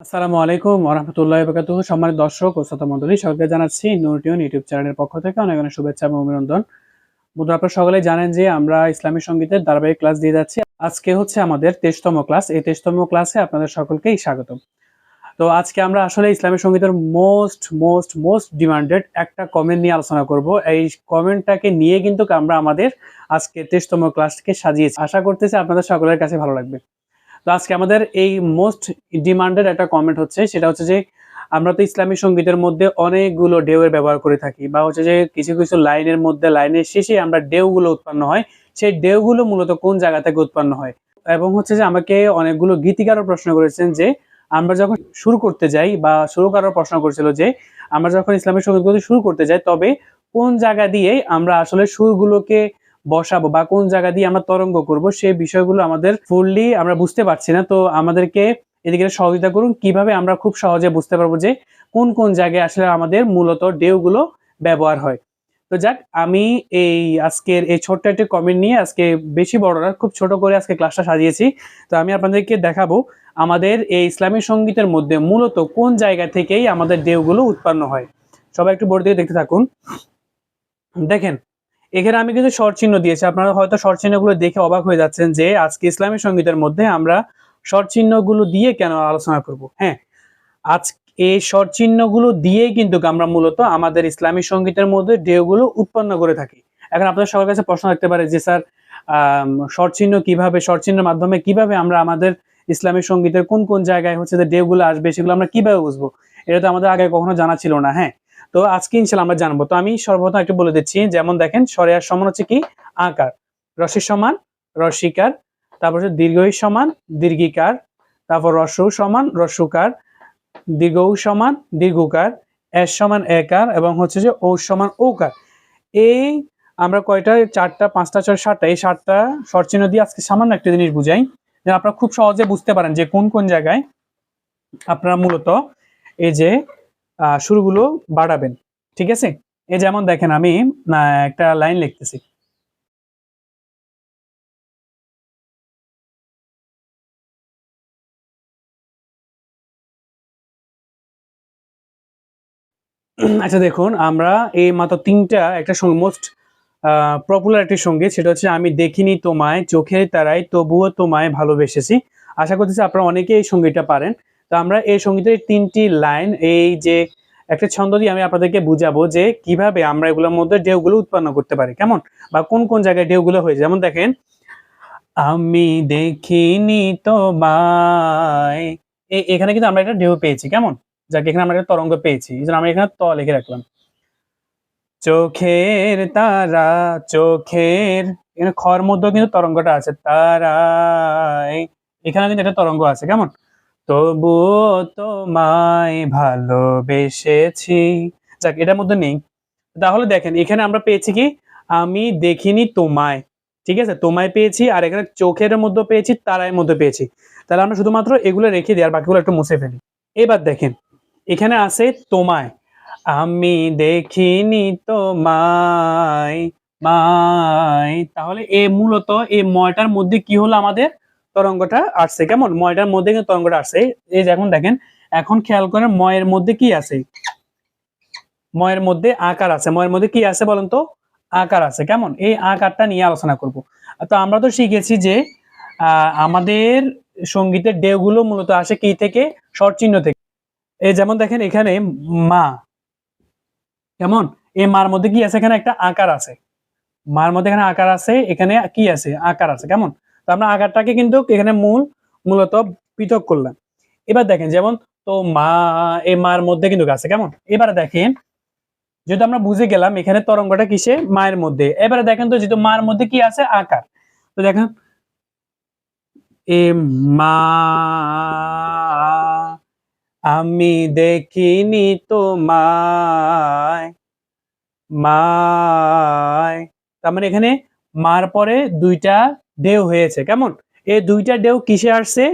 আসসালামু আলাইকুম ওরহামতুল্লাহ বরকাত সম্মানিত দর্শক ও শ্রোতা মন্ডলী সকলকে জানাচ্ছি নুরটিউন ইউটিউব চ্যানেলের পক্ষ থেকে অনেক অনেক শুভেচ্ছা এবং অভিনন্দন। বন্ধুরা, আপনারা সকলেই জানেন যে আমরা ইসলামী সঙ্গীতের ধারাবাহিক ক্লাস দিয়ে যাচ্ছি। আজকে হচ্ছে আমাদের তেইশতম ক্লাস। এই তেইশতম ক্লাসে আপনাদের সকলকেই স্বাগত তো আজকে আমরা আসলে ইসলামী সঙ্গীতের মোস্ট মোস্ট মোস্ট ডিমান্ডেড একটা কমেন্ট নিয়ে আলোচনা করব। এই কমেন্টটাকে নিয়ে কিন্তু আমরা আমাদের আজকে তেইশতম ক্লাসকে সাজিয়েছি। আশা করতেছি আপনাদের সকলের কাছে ভালো লাগবে। তো আজকে আমাদের এই মোস্ট ডিমান্ডেড একটা কমেন্ট হচ্ছে, সেটা হচ্ছে যে আমরা তো ইসলামী সঙ্গীতের মধ্যে অনেকগুলো ডেউয়ের ব্যবহার করে থাকি বা হচ্ছে যে কিছু কিছু লাইনের মধ্যে, লাইনের শেষে আমরা ডেউগুলো উৎপন্ন হয়। সেই ডেউগুলো মূলত কোন জায়গা থেকে উৎপন্ন হয়? এবং হচ্ছে যে আমাকে অনেকগুলো গীতিকারও প্রশ্ন করেছেন যে আমরা যখন শুরু করতে যাই বা শুরুকারও প্রশ্ন করেছিল যে আমরা যখন ইসলামী সঙ্গীতগুলো শুরু করতে যাই, তবে কোন জায়গা দিয়ে আমরা আসলে সুরগুলোকে বসাবো বা কোন জায়গা দিয়ে আমরা তরঙ্গ করব সেই বিষয়গুলো আমাদের ফুললি আমরা বুঝতে পারছি না। তো আমাদেরকে এদিকে সহযোগিতা করুন। কীভাবে আমরা খুব সহজে বুঝতে পারব যে কোন কোন জায়গায় আসলে আমাদের মূলত ডেউগুলো ব্যবহার হয়। তো যাক, আমি এই আজকের এই ছোট্ট একটি কমেন্ট নিয়ে আজকে বেশি বড় না, খুব ছোট করে আজকে ক্লাসটা সাজিয়েছি। তো আমি আপনাদেরকে দেখাবো আমাদের এই ইসলামী সঙ্গীতের মধ্যে মূলত কোন জায়গা থেকেই আমাদের ডেউগুলো উৎপন্ন হয়। সবাই একটু বোর্ড দিয়ে দেখতে থাকুন। দেখেন এখানে আমি কিছু শর্ট চিহ্ন দিয়েছি। আপনারা হয়তো শর্ট চিহ্নগুলো দেখে অবাক হয়ে যাচ্ছেন যে আজকে ইসলামী সঙ্গীতের মধ্যে আমরা শর্ট চিহ্নগুলো দিয়ে কেন আলোচনা করব? হ্যাঁ আজ এই শর্ট চিহ্নগুলো দিয়েই কিন্তু আমরা মূলত আমাদের ইসলামী সঙ্গীতের মধ্যে ডেউগুলো উৎপন্ন করে থাকি। এখন আপনাদের সবার কাছে প্রশ্ন থাকতে পারে যে, স্যার শর্ট চিহ্ন কীভাবে, শর্ট চিহ্নের মাধ্যমে কীভাবে আমরা আমাদের ইসলামী সঙ্গীতের কোন কোন জায়গায় হচ্ছে যে ডেউগুলো আসবে সেগুলো আমরা কীভাবে বুঝব? এটা তো আমাদের আগে কখনো জানা ছিল না। হ্যাঁ তো আজকে ইনশাল্লাহ আমরা জানব। তো আমি সর্বপ্রথম একটু বলে দিচ্ছি, যেমন দেখেন, সরেয়ার সমান হচ্ছে কি? আকার। রসের সমান রসিকার তারপর হচ্ছে দীর্ঘই সমান, দীর্ঘিকার। তারপর রসৌ সমান, রসুকার। দীর্ঘ সমান, দীর্ঘকার। এস সমান একার এবং হচ্ছে যে ও সমান ওকার এই আমরা কয়টা, চারটা, পাঁচটা ছয় সাতটা, এই সাতটা শর্টচিহ্ন দিয়ে আজকে সামান্য একটা জিনিস বুঝাই যে আপনারা খুব সহজে বুঝতে পারেন যে কোন কোন জায়গায় আপনারা মূলত এই যে সুরগুলো বাড়াবেন। ঠিক আছে? এই যেমন দেখেন আমি একটা লাইন লিখতেছি। আচ্ছা দেখুন, আমরা এই মাত্র তিনটা, একটা মোস্ট পপুলার একটি সংগীত, সেটা হচ্ছে, আমি দেখিনি তোমায়, চোখের তারাই তবুও তোমায় ভালোবেসেছি। আশা করতেছি আপনারা অনেকে এই সঙ্গীতটা পারেন। তো আমরা এই সঙ্গীতের তিনটি লাইন এই যে একটা ছন্দ দিয়ে আমি আপনাদেরকে বুঝাবো যে কীভাবে আমরা এগুলোর মধ্যে ঢেউগুলো উৎপন্ন করতে পারি, কেমন? বা কোন কোন জায়গায় ঢেউগুলো হয়েছে? যেমন দেখেন, আমি দেখিনি তোমায়। এখানে কিন্তু আমরা একটা ঢেউ পেয়েছি, কেমন? যাকে, এখানে আমরা একটা তরঙ্গ পেয়েছি, এই আমরা এখানে ত লিখে রাখলাম। চোখের তারা, চোখের এখানে খর মধ্যেও কিন্তু তরঙ্গটা আছে তারাই এখানে কিন্তু একটা তরঙ্গ আছে, কেমন? তবুও তোমায় ভালোবেসেছি। যাক, এটার মধ্যে নেই। তাহলে দেখেন, এখানে আমরা পেয়েছি কি? আমি দেখিনি তোমায়। ঠিক আছে? তোমায় পেয়েছি আর এখানে চোখের মধ্যে পেয়েছি তারায় মধ্যে পেয়েছি। তাহলে আমরা শুধুমাত্র এগুলো রেখে দিই আর বাকিগুলো একটু মুছে ফেলি। এবার দেখেন, এখানে আছে তোমায়। আমি দেখিনি তোমায় মাই তাহলে এ মূলত এই ময়টার মধ্যে কি হলো আমাদের? তরঙ্গটা আসছে। কেমন? ময়টার মধ্যে কিন্তু তরঙ্গটা আসছে। এই যে এখন দেখেন, এখন খেয়াল করেন ময়ের মধ্যে কি আছে? ময়ের মধ্যে আকার আছে। ময়ের মধ্যে কি আছে বলেন তো? আকার আছে। কেমন? এই আকারটা নিয়ে আলোচনা করব। তো আমরা তো শিখেছি যে আমাদের সঙ্গীতের ডেগুলো মূলত আসে কি থেকে? চিহ্ন থেকে। এই যেমন দেখেন এখানে মা। কেমন? এই মার মধ্যে কি আছে? এখানে একটা আকার আছে। মার মধ্যে এখানে আকার আছে, এখানে কি আছে? আকার আছে। কেমন? তো আমরা আকারটাকে কিন্তু এখানে মূল, মূলত পৃথক করলাম। এবার দেখেন, যেমন তো মা এই মার মধ্যে কিন্তু আছে, কেমন? এবারে দেখেন, যেহেতু আমরা বুঝে গেলাম এখানে তরঙ্গটা কিসে? মায়ের মধ্যে। এবারে দেখেন তো, যেহেতু মার মধ্যে কি আছে? আকার। তো দেখেন, এ মা, আমি দেখিনি তো তোমায়, মায়। তার মানে এখানে মার পরে দুইটা ঢেউ হয়েছে। কেমন? এই দুইটা ঢেউ কিসে আসছে?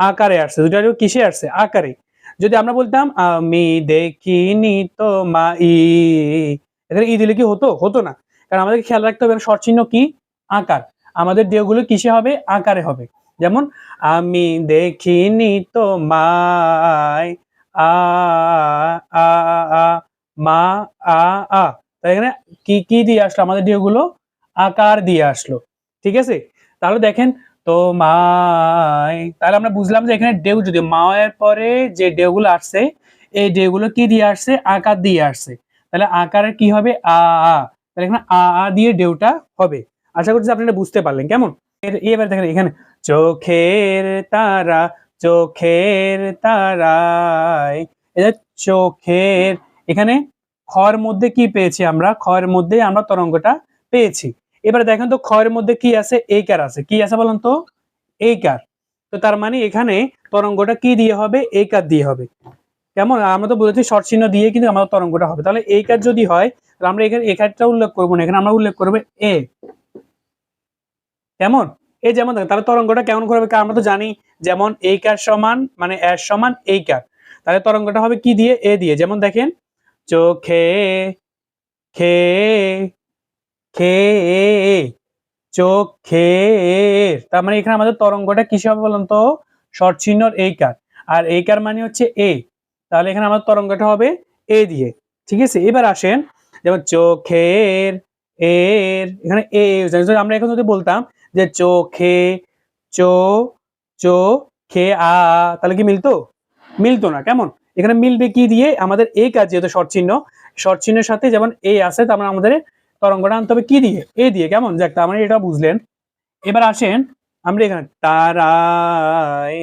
আকারে আসছে। দুইটা ঢেউ কিসে আসছে? আকারে। যদি আমরা বলতাম, আমি দেখিনি তো মা ই এখানে ই দিলে কি হতো? হতো না। কারণ আমাদেরকে খেয়াল রাখতে হবে, শর্ট চিহ্ন কি? আকার। আমাদের ঢেউগুলো কিসে হবে? আকারে হবে। যেমন, আমি দেখিনি তো আ আ আ, মা, আ আ। এখানে কি কি দিয়ে আসলো? আমাদের ঢেউগুলো আকার দিয়ে আসলো। ঠিক আছে? তাহলে দেখেন তো মায় তাহলে আমরা বুঝলাম যে এখানে ডেউ যদি মায়ের পরে যে ঢেউগুলো আসছে, এই ঢেউগুলো কি দিয়ে আসছে? আকার দিয়ে আসছে। তাহলে আকারের কি হবে? আ আ তাহলে এখানে আ আ দিয়ে ডেউটা হবে। আশা করছি আপনি এটা বুঝতে পারলেন। কেমন? এবার দেখেন এখানে, চোখের তারা, চোখের তারায় এটা চোখের, এখানে খয়ের মধ্যে কি পেয়েছি আমরা? খয়ের মধ্যে আমরা তরঙ্গটা পেয়েছি। এবারে দেখেন তো খয়ের মধ্যে কি আছে? এইকার আছে। কি আছে বলুন তো? এইকার তো তার মানে এখানে তরঙ্গটা কি দিয়ে হবে? এইকার দিয়ে হবে। কেমন? আমরা তো বলেছি শর্ট চিহ্ন দিয়ে কিন্তু আমাদের তরঙ্গটা হবে। তাহলে এই কাজ যদি হয় আমরা এখানে এই কাজটা উল্লেখ করব না। এখানে আমরা উল্লেখ করব এ। কেমন? এই যেমন তাহলে তরঙ্গটা কেমন করবে কারণ আমরা তো জানি যেমন এই কার সমান মানে এর সমান এই কার। তাহলে তরঙ্গটা হবে কি দিয়ে? এ দিয়ে। যেমন দেখেন, চোখে, খে খে চোখে তার মানে এখানে আমাদের তরঙ্গটা কিসে হবে বলুন তো? শর্ট এই কার। আর এই কার মানে হচ্ছে এ। তাহলে এখানে আমাদের তরঙ্গটা হবে এ দিয়ে। ঠিক আছে? এবার আসেন। যেমন চোখের এর, এখানে এ আমরা এখন যদি বলতাম যে চোখে চো চো, খে, আ তাহলে কি মিলতো? মিলতো না। কেমন? এখানে মিলবে কি দিয়ে? আমাদের এই কাজ যেহেতু শর্ট চিহ্ন সাথে যেমন এ আছে, তার মানে আমাদের তরঙ্গটা আনতে হবে কি দিয়ে? এ দিয়ে, কেমন? যাক, তার মানে এটা বুঝলেন। এবার আসেন আমরা এখানে তারায়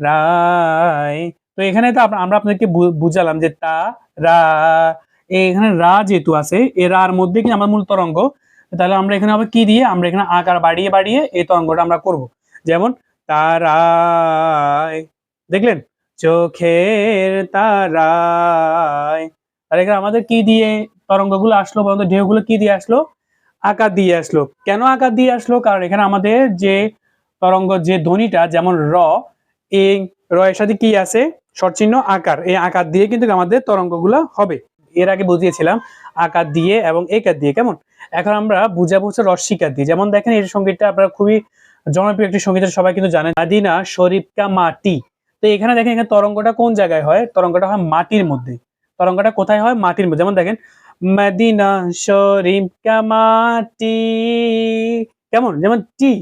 রায়। তো এখানে তো আমরা আপনাদেরকে বুঝালাম যে তা, রা এখানে রা যেহেতু আছে, এ, রার মধ্যে কি আমার মূল তরঙ্গ? তাহলে আমরা এখানে আবার কি দিয়ে? আমরা এখানে আকার বাড়িয়ে বাড়িয়ে এই তরঙ্গটা আমরা করব। যেমন তারায় দেখলেন? চোখের তারায়। আর এখানে আমাদের কি দিয়ে? তরঙ্গগুলো আসলো বলতো ঢেউগুলো কি দিয়ে আসলো? আকার দিয়ে আসলো। কেন আকার দিয়ে আসলো? কারণ এখানে আমাদের যে তরঙ্গ যে ধ্বনিটা, যেমন র এই র এর সাথে কি আছে? সরচিহ্ন আকার। এই আকার দিয়ে কিন্তু আমাদের তরঙ্গগুলো হবে। এর আগে বুঝিয়েছিলাম আকার দিয়ে এবং একার দিয়ে। কেমন? এখন আমরা বুঝাবো হচ্ছে রস্বীকার দিয়ে। যেমন দেখেন, এই সঙ্গীতটা আপনারা খুবই জনপ্রিয় একটি সংগীত সবাই কিন্তু জানেন। আদিনা শরীফকা মাটি। তো এখানে দেখেন, এখানে তরঙ্গটা কোন জায়গায় হয়? তরঙ্গটা হয় মাটির মধ্যে। তরঙ্গটা কোথায় হয়? মাটির মধ্যে। যেমন দেখেন মদিনা শরীফকা মাটি। কেমন? যেমন টি।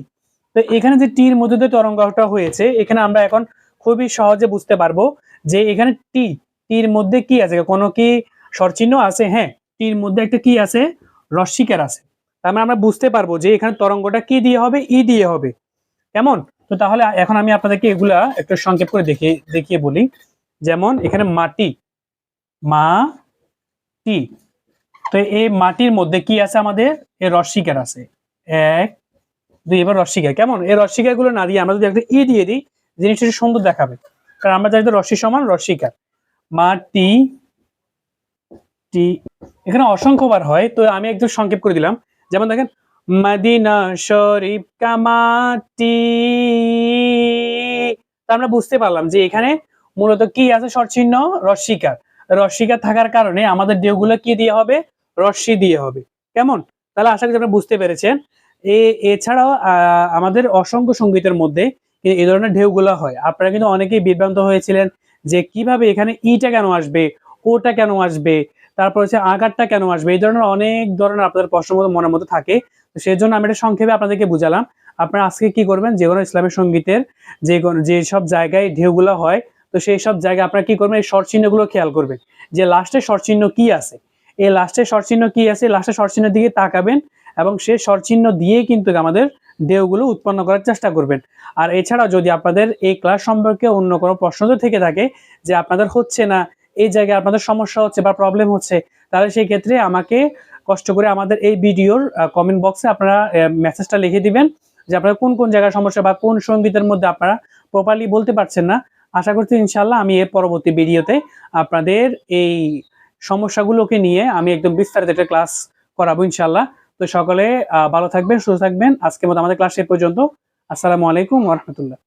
তো এখানে যে টির মধ্যে যে তরঙ্গটা হয়েছে, এখানে আমরা এখন খুবই সহজে বুঝতে পারব যে এখানে টি, টির মধ্যে কি আছে? কোনো কি স্বরচিহ্ন আছে? হ্যাঁ টির মধ্যে একটা কি আছে? রস্বীকার আছে। তার মানে আমরা বুঝতে পারব যে এখানে তরঙ্গটা কি দিয়ে হবে? ই দিয়ে হবে। কেমন? তো তাহলে এখন আমি আপনাদেরকে এগুলা একটু সংক্ষেপ করে দেখিয়ে দেখিয়ে বলি। যেমন এখানে মাটি, মা টি। তো এই মাটির মধ্যে কি আছে আমাদের? এ রস্বীকার আছে। এক, দুই, এবার রস্বীকার কেমন? এই রস্বীকারগুলো না দিয়ে আমরা যদি একটা ই দিয়ে দিই, জিনিসটা সুন্দর দেখাবে। কারণ আমরা জানি তো রশ্মি সমান রস্বীকার মাটি, টি, এখানে অসংখ্যবার হয়। তো আমি একদম সংক্ষেপ করে দিলাম। যেমন দেখেন, মদিনা শরীফ কামাটি তা আমরা বুঝতে পারলাম যে এখানে মূলত কি আছে সরচিহ্ন? রস্বীকার রস্বীকার থাকার কারণে আমাদের ঢেউগুলো কি দিয়ে হবে? রশ্মি দিয়ে হবে। কেমন? তাহলে আশা করি আপনারা বুঝতে পেরেছেন। এ, এছাড়াও আমাদের অসংখ্য সঙ্গীতের মধ্যে এই ধরনের ঢেউগুলো হয়। আপনারা কিন্তু অনেকেই বিভ্রান্ত হয়েছিলেন যে কীভাবে এখানে ইটা কেন আসবে, ওটা কেন আসবে, তারপর হচ্ছে আকারটা কেন আসবে, এই ধরনের অনেক ধরনের আপনাদের প্রশ্ন মতো মনের মধ্যে থাকে। তো সেই জন্য আমি এটা সংক্ষেপে আপনাদেরকে বুঝালাম। আপনারা আজকে কি করবেন? যে কোনো ইসলামের সঙ্গীতের যে কোনো- যে সব জায়গায় ঢেউগুলো হয়, তো সেই সব জায়গায় আপনারা কি করবেন? এই শর্ট চিহ্নগুলো খেয়াল করবেন। যে লাস্টে শর্ট চিহ্ন কি আছে? এই লাস্টে শর্ট চিহ্ন কি আছে? লাস্টে শর্ট চিহ্নের দিকে তাকাবেন এবং সেই শর্ট চিহ্ন দিয়েই কিন্তু আমাদের ঢেউগুলো উৎপন্ন করার চেষ্টা করবেন। আর এছাড়া যদি আপনাদের এই ক্লাস সম্পর্কে অন্য কোনো প্রশ্ন থেকে থাকে যে আপনাদের হচ্ছে না, এই জায়গায় আপনাদের সমস্যা হচ্ছে বা প্রবলেম হচ্ছে, তাহলে সেই ক্ষেত্রে আমাকে কষ্ট করে আমাদের এই ভিডিওর কমেন্ট বক্সে আপনারা মেসেজটা লিখে দিবেন যে আপনারা কোন কোন জায়গায় সমস্যা বা কোন সঙ্গীতের মধ্যে আপনারা প্রপারলি বলতে পারছেন না। আশা করছি ইনশাল্লাহ আমি এর পরবর্তী ভিডিওতে আপনাদের এই সমস্যাগুলোকে নিয়ে আমি একদম বিস্তারিত একটা ক্লাস করাবো ইনশাল্লাহ তো সকলে ভালো থাকবেন, সুস্থ থাকবেন। আজকের মতো আমাদের ক্লাস এ পর্যন্ত। আসসালামু আলাইকুম রহমতুল্লাহ।